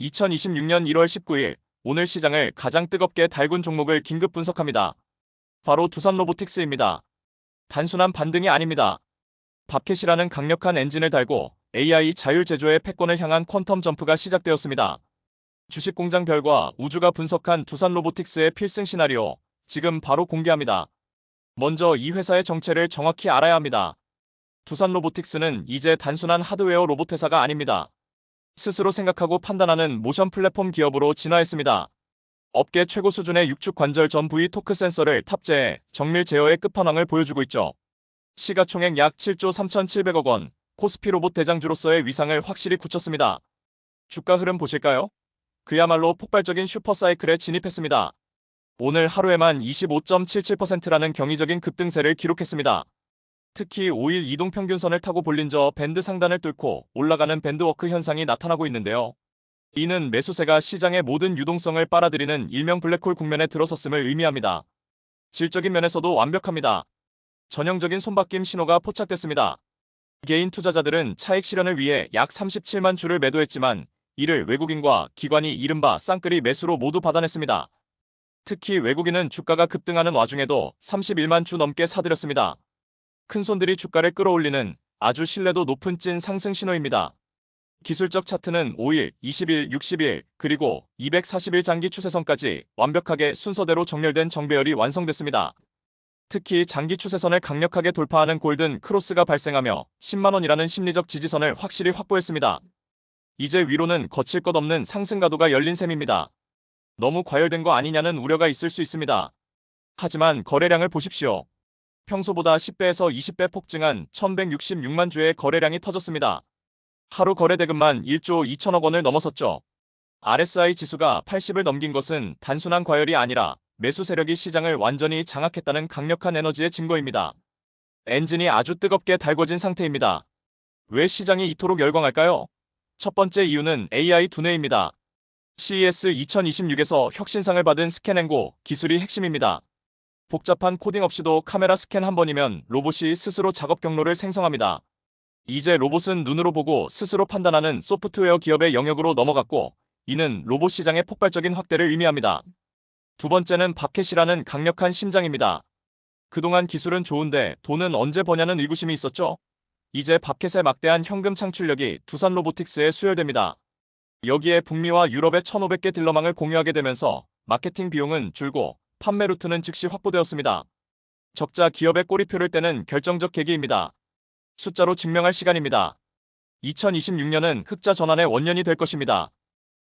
2026년 1월 19일 오늘 시장을 가장 뜨겁게 달군 종목을 긴급 분석합니다. 바로 두산 로보틱스입니다. 단순한 반등이 아닙니다. 밥캣이라는 강력한 엔진을 달고 AI 자율 제조의 패권을 향한 퀀텀 점프가 시작되었습니다. 주식 공장 별과 우주가 분석한 두산 로보틱스의 필승 시나리오 지금 바로 공개합니다. 먼저 이 회사의 정체를 정확히 알아야 합니다. 두산 로보틱스는 이제 단순한 하드웨어 로봇 회사가 아닙니다. 스스로 생각하고 판단하는 모션 플랫폼 기업으로 진화했습니다. 업계 최고 수준의 육축 관절 전 부위 토크 센서를 탑재해 정밀 제어의 끝판왕을 보여주고 있죠. 시가총액 약 7조 3,700억 원, 코스피 로봇 대장주로서의 위상을 확실히 굳혔습니다. 주가 흐름 보실까요? 그야말로 폭발적인 슈퍼사이클에 진입했습니다. 오늘 하루에만 25.77%라는 경이적인 급등세를 기록했습니다. 특히 5일 이동평균선을 타고 볼린저 밴드 상단을 뚫고 올라가는 밴드워크 현상이 나타나고 있는데요. 이는 매수세가 시장의 모든 유동성을 빨아들이는 일명 블랙홀 국면에 들어섰음을 의미합니다. 질적인 면에서도 완벽합니다. 전형적인 손바뀜 신호가 포착됐습니다. 개인 투자자들은 차익 실현을 위해 약 37만 주를 매도했지만 이를 외국인과 기관이 이른바 쌍끌이 매수로 모두 받아냈습니다. 특히 외국인은 주가가 급등하는 와중에도 31만 주 넘게 사들였습니다. 큰 손들이 주가를 끌어올리는 아주 신뢰도 높은 찐 상승 신호입니다. 기술적 차트는 5일, 20일, 60일, 그리고 240일 장기 추세선까지 완벽하게 순서대로 정렬된 정배열이 완성됐습니다. 특히 장기 추세선을 강력하게 돌파하는 골든 크로스가 발생하며 10만원이라는 심리적 지지선을 확실히 확보했습니다. 이제 위로는 거칠 것 없는 상승 가도가 열린 셈입니다. 너무 과열된 거 아니냐는 우려가 있을 수 있습니다. 하지만 거래량을 보십시오. 평소보다 10배에서 20배 폭증한 1166만 주의 거래량이 터졌습니다. 하루 거래 대금만 1조 2천억 원을 넘어섰죠. RSI 지수가 80을 넘긴 것은 단순한 과열이 아니라 매수 세력이 시장을 완전히 장악했다는 강력한 에너지의 증거입니다. 엔진이 아주 뜨겁게 달궈진 상태입니다. 왜 시장이 이토록 열광할까요? 첫 번째 이유는 AI 두뇌입니다. CES 2026에서 혁신상을 받은 스캔앤고 기술이 핵심입니다. 복잡한 코딩 없이도 카메라 스캔 한 번이면 로봇이 스스로 작업 경로를 생성합니다. 이제 로봇은 눈으로 보고 스스로 판단하는 소프트웨어 기업의 영역으로 넘어갔고 이는 로봇 시장의 폭발적인 확대를 의미합니다. 두 번째는 밥캣이라는 강력한 심장입니다. 그동안 기술은 좋은데 돈은 언제 버냐는 의구심이 있었죠. 이제 밥캣의 막대한 현금 창출력이 두산 로보틱스에 수혈됩니다. 여기에 북미와 유럽의 1,500개 딜러망을 공유하게 되면서 마케팅 비용은 줄고 판매 루트는 즉시 확보되었습니다. 적자 기업의 꼬리표를 떼는 결정적 계기입니다. 숫자로 증명할 시간입니다. 2026년은 흑자 전환의 원년이 될 것입니다.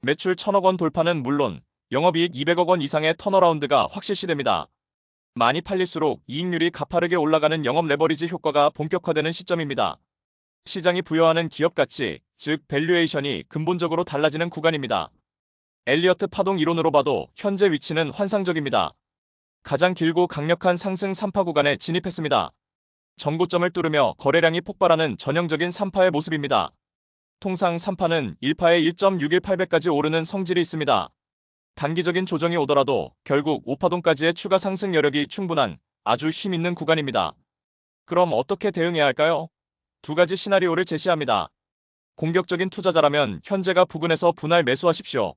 매출 1000억 원 돌파는 물론 영업이익 200억 원 이상의 턴어라운드가 확실시됩니다. 많이 팔릴수록 이익률이 가파르게 올라가는 영업 레버리지 효과가 본격화되는 시점입니다. 시장이 부여하는 기업 가치, 즉 밸류에이션이 근본적으로 달라지는 구간입니다. 엘리어트 파동 이론으로 봐도 현재 위치는 환상적입니다. 가장 길고 강력한 상승 3파 구간에 진입했습니다. 전고점을 뚫으며 거래량이 폭발하는 전형적인 3파의 모습입니다. 통상 3파는 1파에 1.618배까지 오르는 성질이 있습니다. 단기적인 조정이 오더라도 결국 5파동까지의 추가 상승 여력이 충분한 아주 힘있는 구간입니다. 그럼 어떻게 대응해야 할까요? 두 가지 시나리오를 제시합니다. 공격적인 투자자라면 현재가 부근에서 분할 매수하십시오.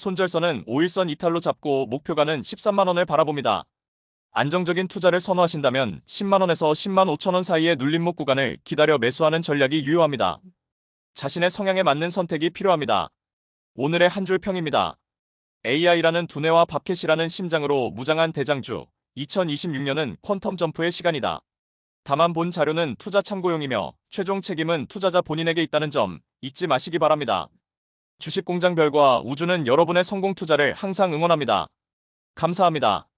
손절선은 5일선 이탈로 잡고 목표가는 13만원을 바라봅니다. 안정적인 투자를 선호하신다면 10만원에서 10만 5천원 사이의 눌림목 구간을 기다려 매수하는 전략이 유효합니다. 자신의 성향에 맞는 선택이 필요합니다. 오늘의 한 줄 평입니다. AI라는 두뇌와 밥캣이라는 심장으로 무장한 대장주 2026년은 퀀텀 점프의 시간이다. 다만 본 자료는 투자 참고용이며 최종 책임은 투자자 본인에게 있다는 점 잊지 마시기 바랍니다. 주식공장 별과 우주는 여러분의 성공 투자를 항상 응원합니다. 감사합니다.